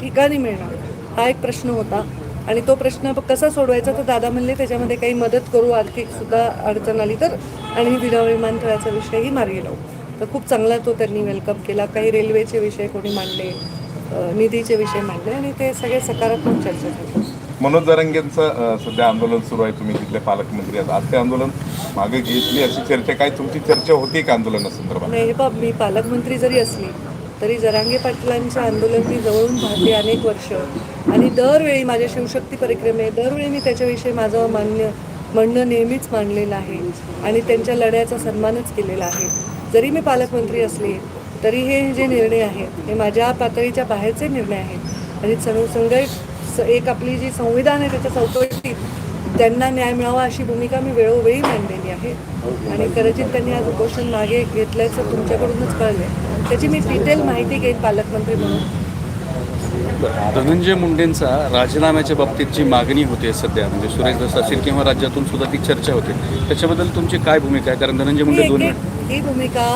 ठिकाणी मिळणार? हा एक प्रश्न होता. आणि तो प्रश्न कसा सोडवायचा तर दादा म्हणले त्याच्यामध्ये काही मदत करू आर्थिक सुद्धा अडचण आली तर. आणि विना विमानतळाचा विषयही मार्गी लावू. तर खूप चांगला तो त्यांनी वेलकम केला. काही रेल्वेचे विषय कोणी मांडले निधीचे विषय मांडले आणि ते सगळे सकारात्मक चर्चा झाली. मनोज जरंगेंचं अ, सध्या आंदोलन सुरू आहे. तुम्ही तिथले पालकमंत्री आहात. आज ते आंदोलन मागे घेतली अशी चर्चा काय? तुमची चर्चा होती का आंदोलनासंदर्भात? नाही हे बाब मी पालकमंत्री जरी असली तरी जरांगे पाटलांचं आंदोलन मी जवळून पाहते अनेक वर्ष. आणि दरवेळी माझ्या शिवशक्ती परिक्रमे दरवेळी मी त्याच्याविषयी माझं मान्य म्हणणं नेहमीच मांडलेलं आहे. आणि त्यांच्या लढ्याचा सन्मानच केलेला आहे. जरी मी पालकमंत्री असले तरी हे जे निर्णय आहेत हे माझ्या पातळीच्या बाहेरचे निर्णय आहेत. आणि संग संघ एक आपली जी संविधान आहे त्याच्या चौकटीत त्यांना न्याय मिळावा अशी भूमिका मी वेळोवेळी मांडलेली आहे. आणि कदाचित त्यांनी आज उपोषण मागे घेतल्याचं तुमच्याकडूनच कळलं त्याची मी डिटेल माहिती घेईन पालकमंत्री म्हणून. धनंजय मुंडेंचा राजीनाम्याच्या बाबतीत जी मागणी होते सध्या म्हणजे सुरेश दस असेल किंवा राज्यातून सुद्धा ती चर्चा होते त्याच्याबद्दल तुमची काय भूमिका आहे? कारण धनंजय मुंडे दोन ही भूमिका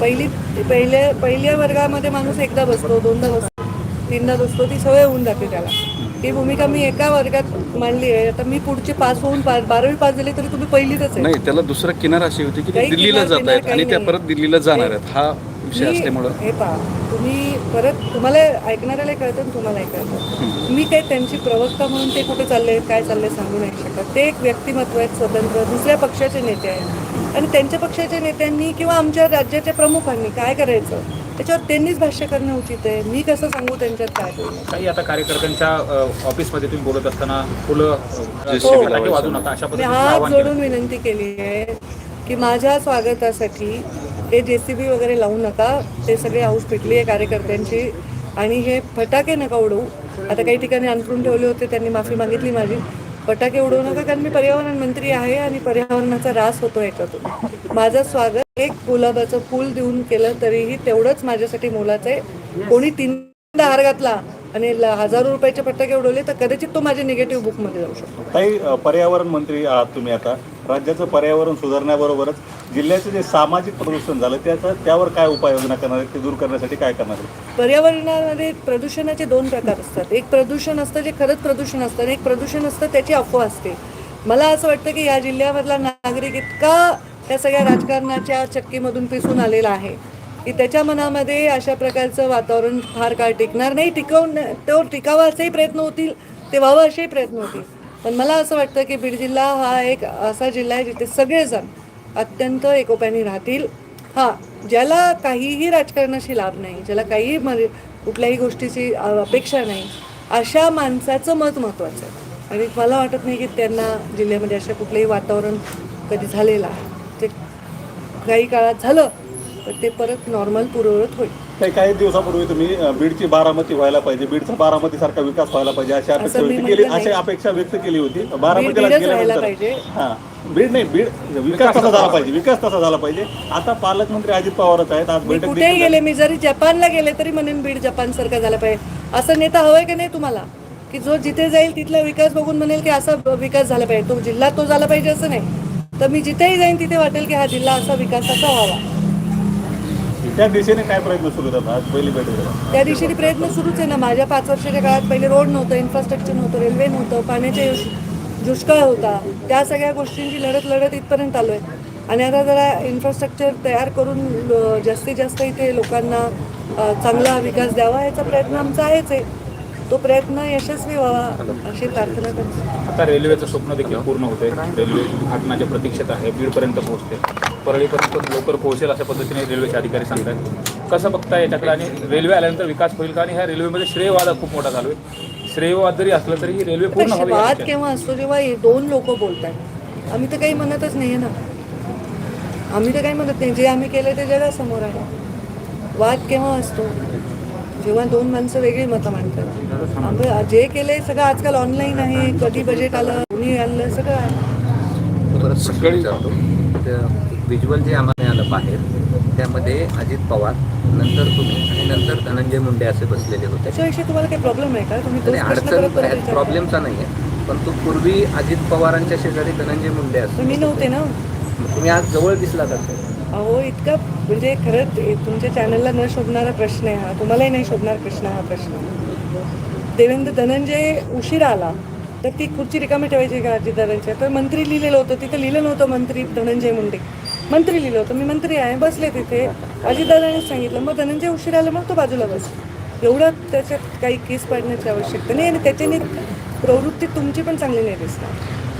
पहिली पहिल्या पहिल्या वर्गामध्ये माणूस एकदा बसतो दोनदा बसतो तीनदा बसतो ती सवय होऊन जाते त्याला. ही भूमिका मी एका वर्गात मांडली आहे. आता मी पुढचे पास होऊन बारावी पास झाले तरी तुम्ही पहिलीतच नाही त्याला दुसरा किनार अशी होती की दिल्लीला जात आहेत आणि त्या. परत दिल्लीला जाणार आहेत. हा विषय असल्यामुळं. हे पहा तुम्ही परत तुम्हाला ऐकणाऱ्याला कळतं आणि तुम्हालाही कळतं. मी काही त्यांची प्रवक्ता म्हणून ते कुठे चालले काय चालले सांगू नाही शकत. ते एक व्यक्तिमत्व आहेत स्वतंत्र दुसऱ्या पक्षाचे नेते आहेत. आणि त्यांच्या पक्षाच्या नेत्यांनी किंवा आमच्या राज्याच्या प्रमुखांनी काय करायचं? त्याच्यावर त्यांनीच भाष्य करणं उचित आहे. मी कसं सांगू त्यांच्यात काय काही आता कार्यकर्त्यांच्या ऑफिसमध्ये तुम्ही बोलत असताना फुलं वाजू नका अशा पद्धतीने हात. जोडून विनंती केली आहे की माझ्या स्वागतासाठी हे जे सी बी वगैरे लावू नका. ते सगळे हाऊस पिटली आहे कार्यकर्त्यांची. आणि हे फटाके नका उडवू. आता काही ठिकाणी अंतरून ठेवले होते त्यांनी माफी मागितली माझी. फटाके उडवू नका कारण मी पर्यावरण मंत्री आहे आणि पर्यावरणाचा ऱ्हास होतो याच्यातून. माझं स्वागत एक गुलाबाचं फूल देऊन केलं तरीही तेवढंच माझ्यासाठी मोलाचं आहे. कोणी तीन हार घातला आणि हजारो रुपयाचे फटाके उडवले तर कदाचित तो माझ्या निगेटिव्ह बुकमध्ये जाऊ शकतो. काही अ, पर्यावरण मंत्री आहात तुम्ही आता. राज्याचं पर्यावरण सुधारण्याबरोबरच जिल्ह्याचं जे सामाजिक प्रदूषण झालं त्याचा त्यावर काय उपाययोजना करणार आहेत ते दूर करण्यासाठी काय करणार आहेत? पर्यावरणामध्ये प्रदूषणाचे दोन प्रकार असतात. एक प्रदूषण असतं जे खरंच प्रदूषण असतं आणि एक प्रदूषण असतं त्याची अफवा असते. मला असं वाटतं की या जिल्ह्यामधला नागरिक इतका त्या सगळ्या राजकारणाच्या चक्कीमधून पिसून आलेला आहे. की त्याच्या मनामध्ये अशा प्रकारचं वातावरण फार काळ टिकणार नाही. टिकवून तो टिकावा असेही प्रयत्न होतील ते व्हावं असेही प्रयत्न होतील. पण मला असं वाटतं की बीड जिल्हा हा एक असा जिल्हा आहे जिथे सगळेजण अत्यंत एकोप्याने राहतील. हा ज्याला काहीही राजकारणाशी लाभ नाही ज्याला काहीही मर कुठल्याही गोष्टीची अपेक्षा नाही अशा माणसाचं मत महत्त्वाचं आहे. आणि मला वाटत नाही की त्यांना जिल्ह्यामध्ये असं कुठलंही वातावरण कधी झालेलं आहे. ते काही काळात झालं तर ते परत नॉर्मल पूर्ववत होईल. काही काही दिवसापूर्वी तुम्ही बीडची बारामती व्हायला पाहिजे. बीडचा बारामती सारखा विकास व्हायला पाहिजे अशी अपेक्षा असं मी व्यक्त केली. म्हटलं अशी नाही. अपेक्षा व्यक्त केली होती. बीड बारामतीला बीडच राहायला गेल्यानंतर पाहिजे. हा. बीड नाही बीड विकास तसा झाला पाहिजे. विकास तसा झाला पाहिजे. आता पालकमंत्री अजित पवारच आहेत. आज मी बैठक कुठेही गेले मी जरी जपानला गेले तरी म्हणेन बीड जपान सारखा झाला पाहिजे. असं नेता हवाय की नाही तुम्हाला? की जो जिथे जाईल तिथला विकास बघून म्हणेल की असा विकास झाला पाहिजे. तो जिल्हा तो झाला पाहिजे असं नाही. तर मी जिथेही जाईन तिथे वाटेल की हा जिल्हा असा विकासाचा व्हावा. त्या दिशेने काय प्रयत्न सुरू आज पहिली बैठक. त्या दिशेने प्रयत्न सुरूच आहे ना. माझ्या पाच वर्षाच्या काळात पहिले रोड नव्हतं इन्फ्रास्ट्रक्चर नव्हतं रेल्वे नव्हतं पाण्याचे दुष्काळ होता. त्या सगळ्या गोष्टींची लढत लढत इथपर्यंत आलो आहे आणि आता जरा इन्फ्रास्ट्रक्चर तयार करून जास्तीत जास्त इथे लोकांना चांगला विकास द्यावा याचा प्रयत्न आमचा आहेच आहे. तो प्रयत्न यशस्वी व्हावा अशी प्रार्थना करतो. आता रेल्वेचं स्वप्न देखील पूर्ण होते रेल्वे उद्घाटनाच्या प्रतीक्षेत आहे बीडपर्यंत पोहोचते परळीपर्यंत लवकर पोहोचेल अशा पद्धतीने रेल्वेचे अधिकारी सांगतात कसं बघता याच्याकडे? आणि रेल्वे आल्यानंतर विकास होईल का? आणि ह्या रेल्वेमध्ये श्रेयवाद खूप मोठा चालू आहे. श्रेयवाद जरी असलं तरी ही रेल्वे पूर्ण वाद. केव्हा असतो जेव्हा हे दोन लोक बोलतात आम्ही तर काही म्हणतच नाही ना. आम्ही तर काही म्हणत नाही. जे आम्ही केलं ते जगासमोर आहे. वाद केव्हा असतो? जेव्हा दोन माणसं वेगळी मतं मांडतात. आम्ही जे केलंय सगळं आजकाल ऑनलाईन आहे. कधी बजेट आलं कुणी आणलं सगळं आहे. परत सकाळी जातो व्हिज्युअल जे आम्हाला आलं बाहेर त्यामध्ये अजित पवार नंतर तुम्ही आणि नंतर धनंजय मुंडे असे बसलेले होते. तुम्हाला काही प्रॉब्लेम आहे का? तुम्ही अडचण. प्रॉब्लेमचा नाही आहे पण तो पूर्वी अजित पवारांच्या शेजारी धनंजय मुंडे असतो मी नव्हते ना? तुम्ही आज जवळ दिसला का अहो इतका म्हणजे खरंच तुमच्या चॅनलला न शोधणारा प्रश्न आहे हा. तुम्हालाही नाही शोधणार प्रश्न हा प्रश्न. देवेंद्र धनंजय उशिरा आला. तर ती खुर्ची रिकामी ठेवायची का अजितदादांच्या? तर मंत्री लिहिलेलं होतं तिथं लिहिलं नव्हतं मंत्री धनंजय मुंडे. मंत्री लिहिलं होतं. मी मंत्री आहे बसले तिथे. अजितदादांनीच सांगितलं मग धनंजय उशिरा आला मग तो बाजूला बस. एवढं त्याच्यात काही केस पाडण्याची आवश्यकता नाही आणि त्याच्याने प्रवृत्ती तुमची पण चांगली नाही दिसणार.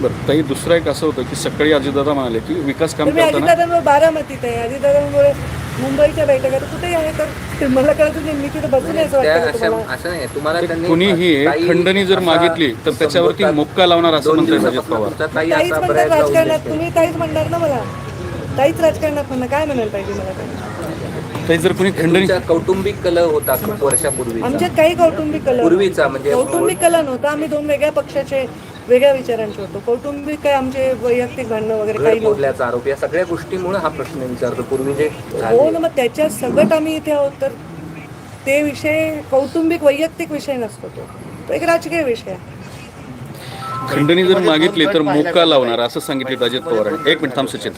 बरं ताई दुसरं एक असं होतं की सकाळी अजितदादा म्हणाले की विकास काम मी करताना अजितदादांवर बारामतीत आहे अजितदादांमुळे मुंबईच्या बैठका तर कुठेही आहे तर मला कळत नाही मी तिथे बसून यायचं त्या वाटतं का अशा तुम्हाला. असं नाही तुम्हाला त्यांनी कुणीही काही खंडणी जर असा मागितली तर त्याच्यावरती संबोधतात. मुक्का लावणार असं दोन म्हणतात अजित दिवसापासून पवार. तुमचा काही ताईच असा म्हणतात बऱ्याचदा राजकारणात आहे. तुम्ही ताईच म्हणणार ना मला. ताईच राजकारणात म्हणणं काय म्हणायला पाहिजे मला त्यांनी? ताई जर कुणी खंडणी तुमचा कौटुंबिक कल होता खूप वर्षापूर्वी आमच्यात काही कौटुंबिक कला पूर्वीचा म्हणजे कौटुंबिक कला नव्हता. आम्ही दोन वेगळ्या पक्षाचे वेगळ्या विचारांचे होतो. कौटुंबिक काय आमचे वैयक्तिक भांडणं वगैरे घर काही नव्हतं. फोडल्याचा आरोप या सगळ्या गोष्टीमुळे हा प्रश्न विचारतो. पूर्वी जे हो झाले. ना मग त्याच्या सगट आम्ही इथे आहोत तर ते विषय कौटुंबिक वैयक्तिक विषय नसतो तो. तो एक राजकीय विषय आहे. खंडणी जर मागितली तर मोक्का लावणार असं सांगितले अजित पवारांनी एक मिनिट थांब सचिन.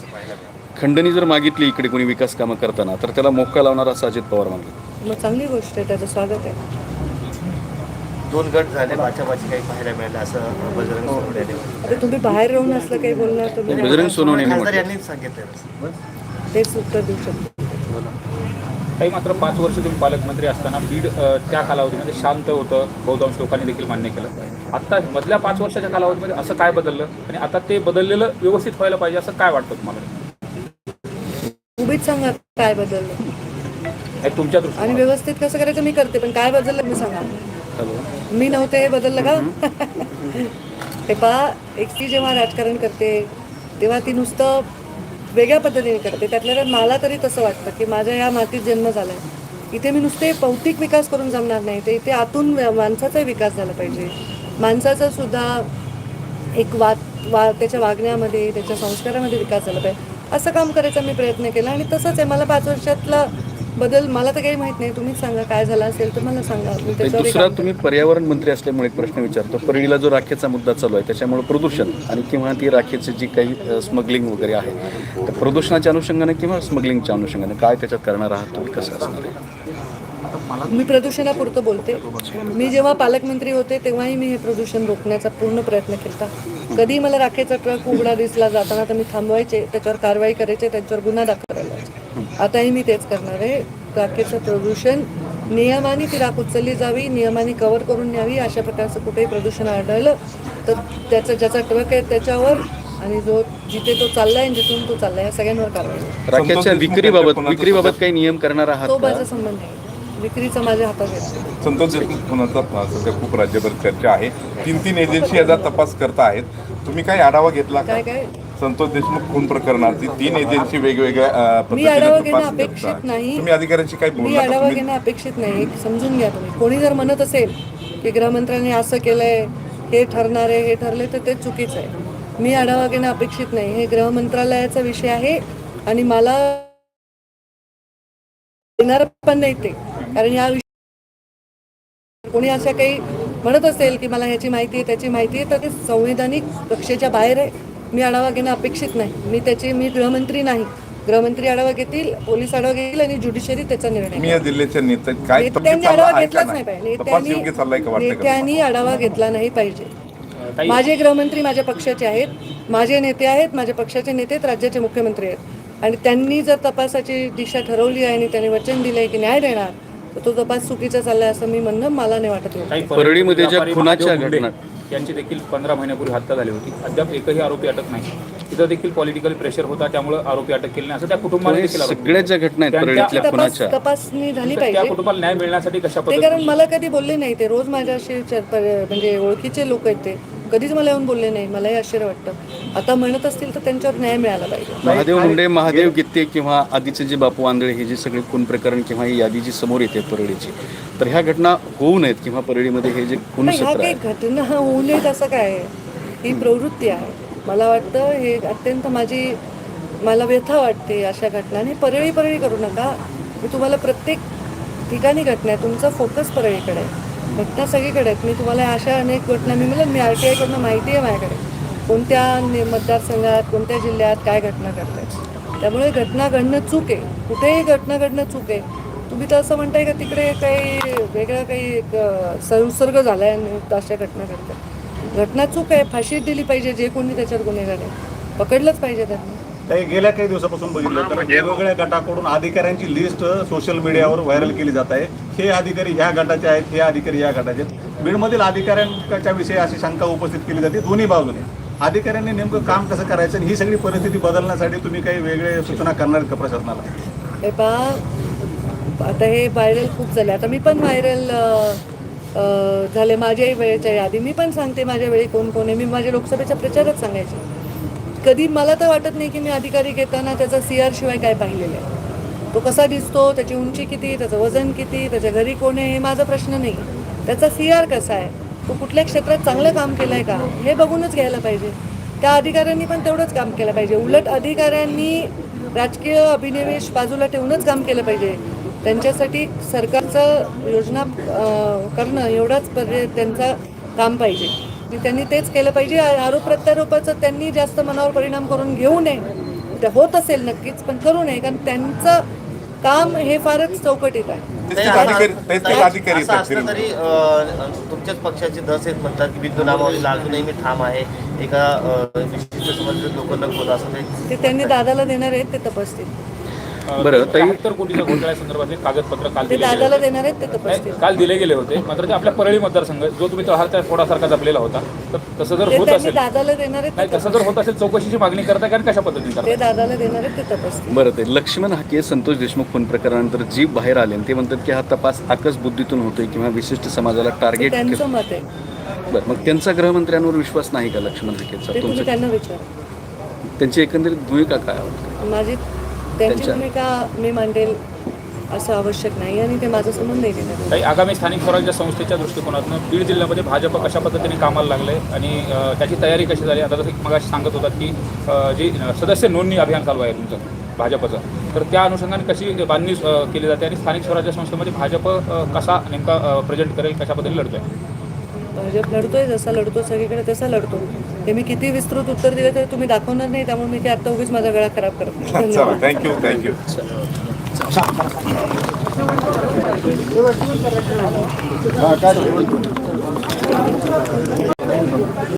खंडणी जर मागितली इकडे कोणी विकास कामं करताना तर त्याला मोक्का लावणार असं अजित पवार म्हणले मग चांगली गोष्ट आहे त्याचं स्वागत आहे. दोन गट झाले बाचाबाची काही पाहायला मिळालं असं बजरंग सोनवणे यांनी म्हटलं. आता तुम्ही बाहेर राहून असलं काही बोलणार तुम्ही? बजरंग सोनवणे यांनी खासदार म्हटलं. यांनीच सांगितलं. तेच उत्तर देऊ शकतो. काही मात्र पाच वर्ष तुम्ही पालकमंत्री असताना बीड अ, त्या कालावधीमध्ये शांत होतं बहुतांश लोकांनी देखील मान्य केलं. आता मधल्या पाच वर्षाच्या कालावधीमध्ये असं काय बदललं? आणि आता ते बदललेलं व्यवस्थित व्हायला पाहिजे असं काय वाटतं तुम्हाला? उभीच सांगा काय बदललं. तुमच्या आणि व्यवस्थित कसं करायचं मी करते पण काय बदललं मी सांगा. मी नव्हते हे बदललं का? ते पहा एकटी जेव्हा राजकारण करते तेव्हा ती नुसतं वेगळ्या पद्धतीने करते. त्यातल्या त्यात मला तरी तसं वाटतं की माझ्या या मातीत जन्म झाला आहे इथे मी नुसते भौतिक विकास करून जमणार नाही. ते इथे आतून माणसाचाही विकास झाला पाहिजे. माणसाचा सुद्धा एक वा वा त्याच्या वागण्यामध्ये त्याच्या संस्कारामध्ये विकास झाला पाहिजे. असं काम करायचा मी प्रयत्न केला आणि तसंच आहे मला पाच वर्षातला बदल मला तर काही माहीत नाही. तुम्हीच सांगा काय झाला असेल तर मला सांगा. मी ताई, त्याच्यावर दुसरा तुम्ही पर्यावरण मंत्री असल्यामुळे एक प्रश्न विचारतो. परळीला जो राखेचा मुद्दा चालू आहे त्याच्यामुळे प्रदूषण आणि किंवा ती राखेची जी काही स्मगलिंग वगैरे आहे तर प्रदूषणाच्या अनुषंगाने किंवा स्मगलिंगच्या अनुषंगाने काय त्याच्यात करणार आहात तुम्ही कसं असणार आहे? मी प्रदूषणापुरतं बोलते. मी जेव्हा पालकमंत्री होते तेव्हाही मी हे प्रदूषण रोखण्याचा पूर्ण प्रयत्न केला कधी मला राखेचा ट्रक उघडा दिसला जाताना तर मी थांबवायचे त्याच्यावर कारवाई करायचे त्याच्यावर गुन्हा दाखल करायचे. आताही मी तेच करणार आहे. राखेचं प्रदूषण नियमाने ती राख उचलली जावी नियमाने कव्हर करून न्यावी अशा प्रकारचं कुठेही प्रदूषण आढळलं तर त्याचा ज्याचा ट्रक आहे त्याच्यावर आणि जो जिथे तो चाललाय जिथून तो चाललाय या सगळ्यांवर कारवाई. राखेच्या विक्रीबाबत विक्रीबाबत काही नियम करणार आहात तो माझा संबंध आहे. विक्रीचा माझ्या हातात संतोष देशमुख सध्या खूप राज्यभर चर्चा आहे. तीन तीन एजन्सी याचा तपास करता आहेत. तुम्ही काही आढावा घेतला का? काय काय? संतोष देशमुख खून प्रकरणाची तीन एजन्सी वेगवेगळ्या अ, मी पद्धतीने आढावा तपास घेणं करता. अपेक्षित नाही. तुम्ही अधिकाऱ्यांशी काही मी बोलला का? आढावा तुम्ही- घेणं अपेक्षित नाही. एक समजून घ्या तुम्ही. कोणी जर म्हणत असेल की गृहमंत्र्यांनी असं केलंय हे ठरणार आहे हे ठरले तर ते चुकीचं आहे. मी आढावा घेणं अपेक्षित नाही. हे गृह मंत्रालयाचा विषय आहे आणि मला देणार पण नाही ते. कारण या विषयी कोणी अशा काही म्हणत असेल की मला ह्याची माहिती आहे त्याची माहिती आहे तर ते संवैधानिक कक्षेच्या बाहेर आहे. मी आढावा घेणं अपेक्षित नाही. मी त्याचे मी गृहमंत्री नाही. गृहमंत्री आढावा घेतील पोलीस आढावा घेतील आणि ज्युडिशरी त्याचा निर्णय तुम्ही या जिल्ह्याच्या नेते काय योग्य नेत्यांनी आढावा आहे का घेतलाच नाही? पाहिजे. नेत्यांनी आढावा घेतला नाही पाहिजे. माझे गृहमंत्री माझ्या पक्षाचे आहेत. माझे नेते आहेत माझ्या पक्षाचे नेते आहेत राज्याचे मुख्यमंत्री आहेत. आणि त्यांनी जर तपासाची दिशा ठरवली आहे आणि त्यांनी वचन दिलंय की न्याय देणार तर तो तपास चुकीचा चाललाय असं मी म्हणणं मला नाही वाटत. काही परळीमध्ये ज्या व्यापारी खुनाच्या महादेव मुंडे घटना- यांची देखील पंधरा महिन्यापूर्वी हत्या झाली होती. अद्याप एकही आरोपी अटक नाही. तिथं देखील पॉलिटिकल प्रेशर होता त्यामुळे आरोपी अटक केली नाही. असं त्या कुटुंबाने देखील आरोप सगळ्या ज्या घटना आहेत त्यांच्या- परळीतल्या तपास खुनाच्या. तपासणी झाली केला. त्या पाहिजे. कुटुंबाला न्याय मिळण्यासाठी कशा ते कारण पद्धतीने मला कधी बोलले नाही ते. रोज माझ्याशी चर- पर- म्हणजे ओळखीचे लोक आहेत ते. कधीच मला येऊन बोलले नाही. मलाही आश्चर्य वाटतं. आता म्हणत असतील तर त्यांच्यावर न्याय मिळाला पाहिजे. महादेव मुंडे महादेव गित्ते किंवा आधीचे जे बापू आंधळे हे जे सगळे खून प्रकरण किंवा ही यादी जी समोर येते परळीची तर ह्या घटना होऊ नयेत किंवा परळीमध्ये हे जे खून नाही ह्या सत्र काही आहे. घटना होऊ नयेत असं काय आहे? ही प्रवृत्ती आहे. मला वाटतं हे अत्यंत माझी मला व्यथा वाटते अशा घटनांनी. परळी परळी करू नका. मी तुम्हाला प्रत्येक ठिकाणी घटना आहे. तुमचा फोकस परळीकडे आहे. घटना सगळीकडे आहेत. मी तुम्हाला अशा अनेक घटना मी म्हणलं मी आर टी आयकडनं माहिती आहे माझ्याकडे. कोणत्या मतदारसंघात कोणत्या जिल्ह्यात काय घटना घडतात. त्यामुळे घटना घडणं चूक आहे. कुठेही घटना घडणं चूक आहे. तुम्ही तर असं म्हणताय का तिकडे काही वेगळा काही संसर्ग झाला आहे अशा घटना घडतात. घटना चूक आहे. फाशी दिली पाहिजे. जे कोणी त्याच्यावर गुन्हेगार आहे. पकडलंच पाहिजे त्यांनी. गेल्या काही दिवसापासून बघितलं तर वेगवेगळ्या गटाकडून अधिकाऱ्यांची लिस्ट सोशल मीडियावर व्हायरल केली जात आहे. हे अधिकारी ह्या गटाचे आहेत हे अधिकारी या गटाचे आहेत. बीडमधील अधिकाऱ्यांच्या विषयी अशी शंका उपस्थित केली जाते दोन्ही बाजूने. अधिकाऱ्यांनी नेमकं काम कसं करायचं आणि ही सगळी परिस्थिती बदलण्यासाठी तुम्ही काही वेगळे सूचना करणार आहेत का प्रशासनाला? हे पहा आता हे व्हायरल खूप झाले. आता मी पण व्हायरल झाले माझ्याही वेळेच्या यादी. मी पण सांगते माझ्या वेळी कोण कोण आहे. मी माझ्या लोकसभेच्या प्रचारात सांगायचे. कधी मला तर वाटत नाही की मी अधिकारी घेताना त्याचा सी आर शिवाय काय पाहिलेलं आहे. तो कसा दिसतो त्याची उंची किती त्याचं वजन किती त्याच्या घरी कोण आहे हे माझा प्रश्न नाही. त्याचा सी आर कसा आहे? तो कुठल्या क्षेत्रात चांगलं काम केलं आहे का? हे बघूनच घ्यायला पाहिजे. त्या अधिकाऱ्यांनी पण तेवढंच काम केलं पाहिजे. उलट अधिकाऱ्यांनी राजकीय अभिनिवेश बाजूला ठेवूनच काम केलं पाहिजे. त्यांच्यासाठी सरकारचं योजना करणं एवढाच पर्याय त्यांचा काम पाहिजे. त्यांनी तेच केलं पाहिजे. आरोप प्रत्यारोपाचं त्यांनी जास्त मनावर परिणाम करून घेऊ नये. ते होत असेल नक्कीच पण करू नये कारण त्यांचं काम हे फारच चौकटीत आहे. असं असलं तरी तुमच्याच पक्षाचे दस आहेत म्हणतात की बिंदू नामावलीला अजूनही मी ठाम आहे. एका विशिष्ट संबंधित लोक नको असं ते त्यांनी दादाला देणार आहेत ते तपासतील. बरं, ताई- त्र्याहत्तर कोटीच्या घोटाळ्यासंदर्भातले कागदपत्र काल ते दिले गेले दादाला देणार आहेत ते तपासतील. नाही, काल दिले गेले होते. मात्र ते आपल्या परळी मतदारसंघ जो तुम्ही तळहारच्या फोडासारखा जपलेला होता. तर तसं जर ते होत त्यांनी असेल दादाला देणार आहेत नाही ते तसं जर होत असेल चौकशीची मागणी करताय कारण कशा पद्धतीने. करताय? ते दादाला देणार आहेत ते तपासतील. बरं ते लक्ष्मण हाके संतोष देशमुख खून प्रकरणानंतर जी बाहेर आले आणि ते म्हणतात की हा तपास आकस बुद्धीतून होतोय किंवा विशिष्ट समाजाला ते टार्गेट त्यांचं मत आहे. बरं मग त्यांचा गृहमंत्र्यांवर विश्वास नाही का लक्ष्मण हाकेचा? ते तुम्ही तुमचं त्यांना विचारा. त्यांची एकंदरीत भूमिका काय आहे? माझी त्यांची भूमिका मी मांडेल असं आवश्यक नाही आणि ते माझं संबंध नाही देणार आगामी स्थानिक स्वराज्य संस्थेच्या दृष्टिकोनातून बीड जिल्ह्यामध्ये भाजप कशा पद्धतीने कामाला लागले आणि अ, त्याची तयारी कशी झाली? आता जसं मग सांगत होतात की अ, जी सदस्य नोंदणी अभियान चालू आहे तुमचं भाजपचं. तर त्या अनुषंगाने कशी बांधणी अ, केली जाते आणि स्थानिक स्वराज्य संस्थेमध्ये भाजप अ, कसा नेमका प्रेझेंट करेल कशा पद्धतीने लढतोय? भाजप लढतोय जसा लढतो सगळीकडे तसा लढतो. हे मी किती विस्तृत उत्तर दिलं तरी तुम्ही दाखवणार नाही त्यामुळे मी काय आता उगीच माझा गळा खराब करत नाही. चला धन्यवाद. Thank you thank you